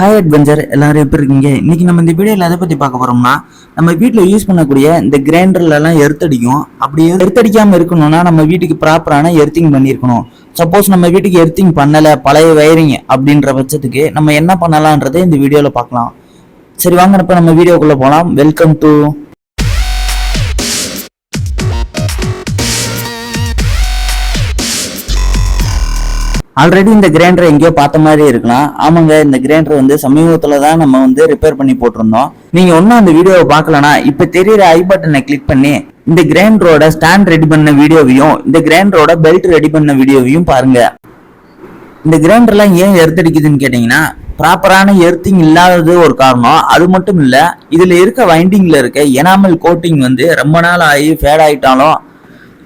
Hi adventure எல்லாரும் எப்படி இருக்கீங்க? இன்னைக்கு நம்ம இந்த வீடியோவில் எதை பற்றி பார்க்க போகிறோம்னா நம்ம வீட்டில் யூஸ் பண்ணக்கூடிய இந்த கிரைண்டர்லலாம் எர்த்தடிக்கும். அப்படி எர்த்தடிக்காமல் இருக்கணும்னா நம்ம வீட்டுக்கு ப்ராப்பரான எர்த்திங் பண்ணியிருக்கணும். சப்போஸ் நம்ம வீட்டுக்கு எர்த்திங் பண்ணலை பழைய வயரிங் அப்படின்ற பட்சத்துக்கு நம்ம என்ன பண்ணலான்றதை இந்த வீடியோவில் பார்க்கலாம். சரி வாங்க நம்ம வீடியோக்குள்ளே போகலாம் வெல்கம் டு ஆல்ரெடி இந்த கிரைண்டர் எங்கேயோ பார்த்த மாதிரி இருக்கலாம். ஆமாங்க இந்த கிரைண்டர் வந்து சமீபத்தில் தான் நம்ம வந்து ரிப்பேர் பண்ணி போட்டிருந்தோம். நீங்கள் ஒன்றும் அந்த வீடியோவை பார்க்கலனா இப்போ தெரியுற ஐ பட்டனை கிளிக் பண்ணி இந்த கிரைண்டரோட ஸ்டாண்ட் ரெடி பண்ண வீடியோவையும் இந்த கிரைண்டரோட பெல்ட் ரெடி பண்ண வீடியோவையும் பாருங்க. இந்த கிரைண்டர்லாம் ஏன் எர்த்தடிக்குதுன்னு கேட்டிங்கன்னா ப்ராப்பரான எர்த்திங் இல்லாதது ஒரு காரணம். அது மட்டும் இல்லை இதில் இருக்க வைண்டிங்கில் இருக்க எனாமல் கோட்டிங் வந்து ரொம்ப நாள் ஆகி ஃபேட் ஆகிட்டாலும்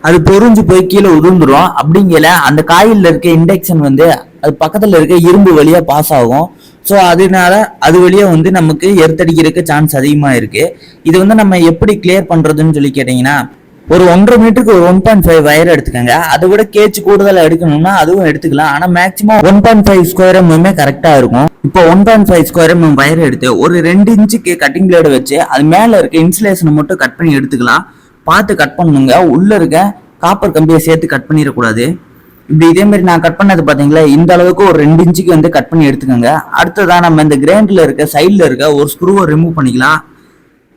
அது பொறிஞ்சு போய் கீழே உதிர்ந்துரும் அப்படிங்கல அந்த காயில்ல இருக்க இண்டக்ஷன் வந்து அது பக்கத்துல இருக்க இரும்பு வழியா பாஸ் ஆகும். ஸோ அதனால அது வழியா வந்து நமக்கு எர்த்தடிக்கிறதுக்கு சான்ஸ் அதிகமா இருக்கு. இது வந்து நம்ம எப்படி கிளியர் பண்றதுன்னு சொல்லி கேட்டீங்கன்னா ஒரு ஒன்றரை மீட்டருக்கு ஒரு ஒன் பாயிண்ட் ஃபைவ் வயர் எடுத்துக்கோங்க. அதை விட கேச்சு கூடுதலாக எடுக்கணும்னா அதுவும் எடுத்துக்கலாம். ஆனால் maximum one point five square எம்எம்மே கரெக்டாக இருக்கும். இப்போ one point five square M M wire எடுத்து ஒரு ரெண்டு இன்ச்சுக்கு கட்டிங் பிளேடு வச்சு அது மேலே இருக்க இன்சுலேஷனை மட்டும் கட் பண்ணி எடுத்துக்கலாம். பார்த்து கட் பண்ணுங்க உள்ள இருக்க காப்பர் கம்பியை சேர்த்து கட் பண்ணிடக்கூடாது. இப்படி இதே மாதிரி நான் கட் பண்ணது பார்த்தீங்களா இந்த அளவுக்கு ஒரு ரெண்டு இன்ச்சுக்கு வந்து கட் பண்ணி எடுத்துக்கோங்க. அடுத்ததாக நம்ம இந்த கிரைண்டில் இருக்க சைடில் இருக்க ஒரு ஸ்க்ரூவை ரிமூவ் பண்ணிக்கலாம்.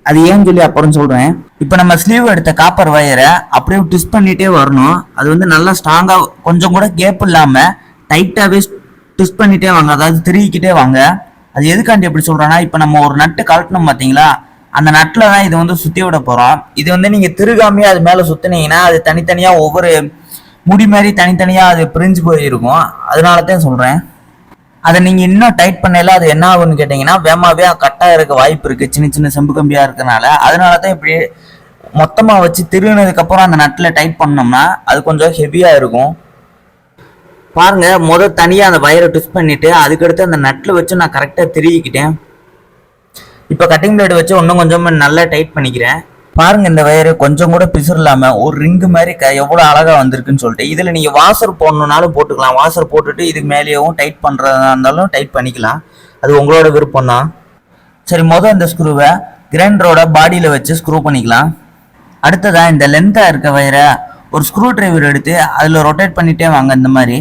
அது ஏன்னு சொல்லி அப்புறம் சொல்கிறேன் இப்போ நம்ம ஸ்லீவ் எடுத்த காப்பர் வயரை அப்படியே ட்விஸ்ட் பண்ணிகிட்டே வரணும். அது வந்து நல்லா ஸ்ட்ராங்காக கொஞ்சம் கூட கேப் இல்லாமல் டைட்டாகவே ட்விஸ்ட் பண்ணிகிட்டே வாங்க. அதாவது திருகிக்கிட்டே வாங்க. அது எதுக்காண்டி எப்படி சொல்கிறேன்னா இப்போ நம்ம ஒரு நட்டு கழட்டணும் பார்த்தீங்களா அந்த நட்டில் தான் இது வந்து சுற்றி விட போகிறோம் இது வந்து நீங்கள் திருகாமையாக அது மேலே சுற்றினீங்கன்னா அது தனித்தனியாக ஒவ்வொரு முடி மாதிரி தனித்தனியாக அது பிரிஞ்சு போயிருக்கும். அதனால தான் சொல்கிறேன் அதை நீங்கள் இன்னும் டைட் பண்ணல அது என்ன ஆகும்னு கேட்டிங்கன்னா வேமாவே கட்டாக இருக்க வாய்ப்பு இருக்குது சின்ன சின்ன செம்பு கம்பியாக இருக்கனால அதனால தான் இப்படி மொத்தமாக வச்சு திருகினதுக்கப்புறம் அந்த நட்டில் டைட் பண்ணோம்னா அது கொஞ்சம் ஹெவியாக இருக்கும். பாருங்கள் முதல் தனியாக அந்த வயரை ட்விஸ்ட் பண்ணிவிட்டு அதுக்கடுத்து அந்த நட்டில் வச்சு நான் கரெக்டாக திருகிக்கிட்டேன். இப்போ கட்டிங் பிளேடு வச்சு இன்னும் கொஞ்சம் நல்லா டைட் பண்ணிக்கிறேன். பாருங்க இந்த வயரு கொஞ்சம் கூட பிசுறு ஒரு ரிங்கு மாதிரி க எவ்வளோ அழகாக வந்திருக்குன்னு சொல்லிட்டு இதில் நீங்கள் வாசர் போடணுன்னாலும் போட்டுக்கலாம். வாசர் போட்டுட்டு இதுக்கு மேலேயும் டைட் பண்ணுறதா இருந்தாலும் டைட் பண்ணிக்கலாம். அது உங்களோட விருப்பம் தான் சரி மொதல் இந்த ஸ்க்ரூவை கிரைண்டரோட பாடியில் வச்சு ஸ்க்ரூ பண்ணிக்கலாம். அடுத்ததாக இந்த லென்த்தாக இருக்க வயரை ஒரு ஸ்க்ரூ ட்ரைவர் எடுத்து அதில் ரொட்டேட் பண்ணிகிட்டே வாங்க இந்த மாதிரி.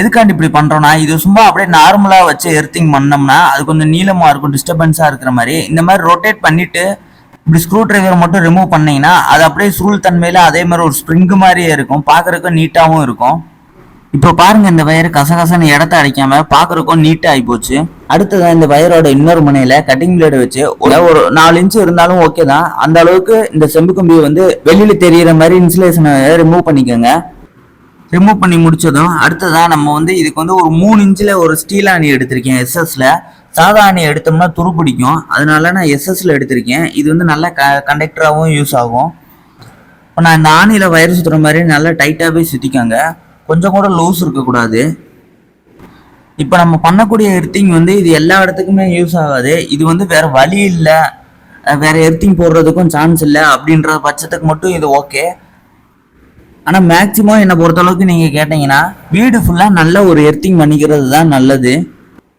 எதுக்காண்டி இப்படி பண்றோம்னா இது சும்மா அப்படியே நார்மலா வச்சு எர்த்திங் பண்ணோம்னா அது கொஞ்சம் நீளமா இருக்கும் டிஸ்டர்பன்ஸா இருக்கிற மாதிரி. இந்த மாதிரி ரொட்டேட் பண்ணிட்டு இப்படி ஸ்க்ரூ டிரைவர் மட்டும் ரிமூவ் பண்ணீங்கன்னா அது அப்படியே சுருள் தன்மையில அதே மாதிரி ஒரு ஸ்ப்ரிங் மாதிரியே இருக்கும். பார்க்குறக்கும் நீட்டாவும் இருக்கும். இப்போ பாருங்க இந்த வயர் கசகசன்னு இடத்த அடைக்காம பார்க்கறதுக்கும் நீட்டா ஆகி போச்சு. அடுத்ததா இந்த வயரோட இன்னொரு முனையில கட்டிங் பிளேடு வச்சு ஒரு ஒரு நாலு இன்ச் இருந்தாலும் ஓகே தான். அந்த அளவுக்கு இந்த செம்பு கம்பியை வந்து வெளியில தெரியிற மாதிரி இன்சுலேஷனை ரிமூவ் பண்ணிக்கோங்க. ரிமூவ் பண்ணி முடிச்சதும் அடுத்ததாக நம்ம வந்து இதுக்கு வந்து ஒரு மூணு இன்ச்சில் ஒரு ஸ்டீல் ஆணி எடுத்திருக்கேன் எஸ்எஸ்ல சாதா ஆணி எடுத்தோம்னா துரு பிடிக்கும். அதனால நான் எஸ்எஸ்ல எடுத்திருக்கேன். இது வந்து நல்ல க கண்டக்டராகவும் யூஸ் ஆகும். இப்போ நான் இந்த ஆணியில் வயர் சுற்றுற மாதிரி நல்லா டைட்டாகவே சுற்றிக்காங்க கொஞ்சம் கூட லூஸ் இருக்கக்கூடாது. இப்போ நம்ம பண்ணக்கூடிய எர்த்திங் வந்து இது எல்லா இடத்துக்குமே யூஸ் ஆகாது. இது வந்து வேற வழி இல்லை. வேற எர்த்திங் போடுறதுக்கும் சான்ஸ் இல்லை. அப்படின்ற பட்சத்துக்கு மட்டும் இது ஓகே ஆனால் மேக்சிமம் என்னை பொறுத்தளவுக்கு நீங்கள் கேட்டிங்கன்னா வீடு ஃபுல்லாக நல்ல ஒரு எர்த்திங் பண்ணிக்கிறது தான் நல்லது.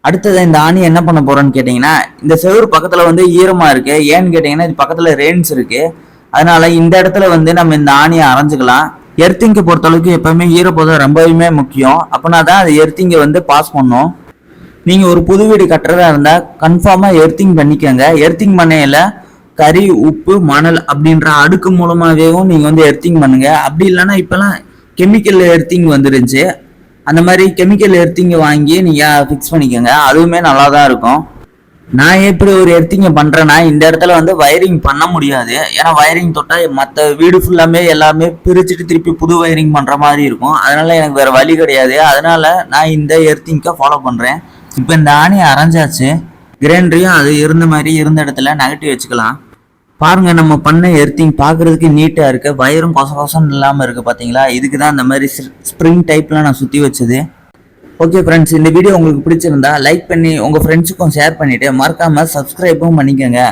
அடுத்தது இந்த ஆணி என்ன பண்ண போகிறோன்னு கேட்டிங்கன்னா இந்த செவுரு பக்கத்தில் வந்து ஈரமாக இருக்குது ஏன்னு கேட்டிங்கன்னா இது பக்கத்தில் ரெயின்ஸ் இருக்குது அதனால இந்த இடத்துல வந்து நம்ம இந்த ஆணியை அரைஞ்சுக்கலாம். எர்த்திங்கை பொறுத்தளவுக்கு எப்போவுமே ஈரப்பதம் ரொம்பவுமே முக்கியம். அப்படின்னா தான் அது எர்த்திங்கை வந்து பாஸ் பண்ணும். நீங்கள் ஒரு புது வீடு கட்டுறதா இருந்தால் கன்ஃபார்மாக எர்த்திங் பண்ணிக்கோங்க. எர்த்திங் பண்ணையில் கறி உப்பு மணல் அப்படின்ற அடுக்கு மூலமாகவேவும் நீங்கள் வந்து எர்த்திங் பண்ணுங்க அப்படி இல்லைன்னா இப்போலாம் கெமிக்கல் எர்த்திங் வந்துருந்துச்சு அந்த மாதிரி கெமிக்கல் எர்த்திங்கை வாங்கி நீங்கள் ஃபிக்ஸ் பண்ணிக்கோங்க. அதுவுமே நல்லா தான் இருக்கும். நான் எப்படி ஒரு எர்த்திங்கை பண்ணுறேன்னா இந்த இடத்துல வந்து வயரிங் பண்ண முடியாது. ஏன்னா வயரிங் தொட்டால் மற்ற வீடு ஃபுல்லாமே எல்லாமே பிரிச்சுட்டு திருப்பி புது வயரிங் பண்ணுற மாதிரி இருக்கும். அதனால் எனக்கு வேறு வழி கிடையாது. அதனால நான் இந்த எர்த்திங்கை ஃபாலோ பண்ணுறேன் இப்போ இந்த ஆணி அரைஞ்சாச்சு. கிரைண்டரையும் அது இருந்த மாதிரி இருந்த இடத்துல நகட்டி வச்சுக்கலாம். பாருங்க நம்ம பண்ண எர்த்திங் பார்க்கறதுக்கு நீட்டாக இருக்கு. வயரும் கொச கொசன்னு இல்லாமல் இருக்கு பார்த்தீங்களா இதுக்கு தான் இந்த மாதிரி ஸ்ப்ரிங் டைப்லாம் நான் சுற்றி வச்சது. ஓகே ஃப்ரெண்ட்ஸ் இந்த வீடியோ உங்களுக்கு பிடிச்சிருந்தா லைக் பண்ணி உங்கள் ஃப்ரெண்ட்ஸுக்கும் ஷேர் பண்ணிவிட்டு மறக்காமல் சப்ஸ்கிரைபும் பண்ணிக்கோங்க.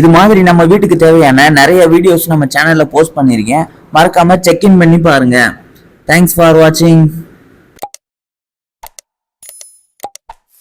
இது மாதிரி நம்ம வீட்டுக்கு தேவையான நிறைய வீடியோஸ் நம்ம சேனலில் போஸ்ட் பண்ணியிருக்கேன் மறக்காமல் செக்இன் பண்ணி பாருங்கள் தேங்க்ஸ் ஃபார் வாட்சிங்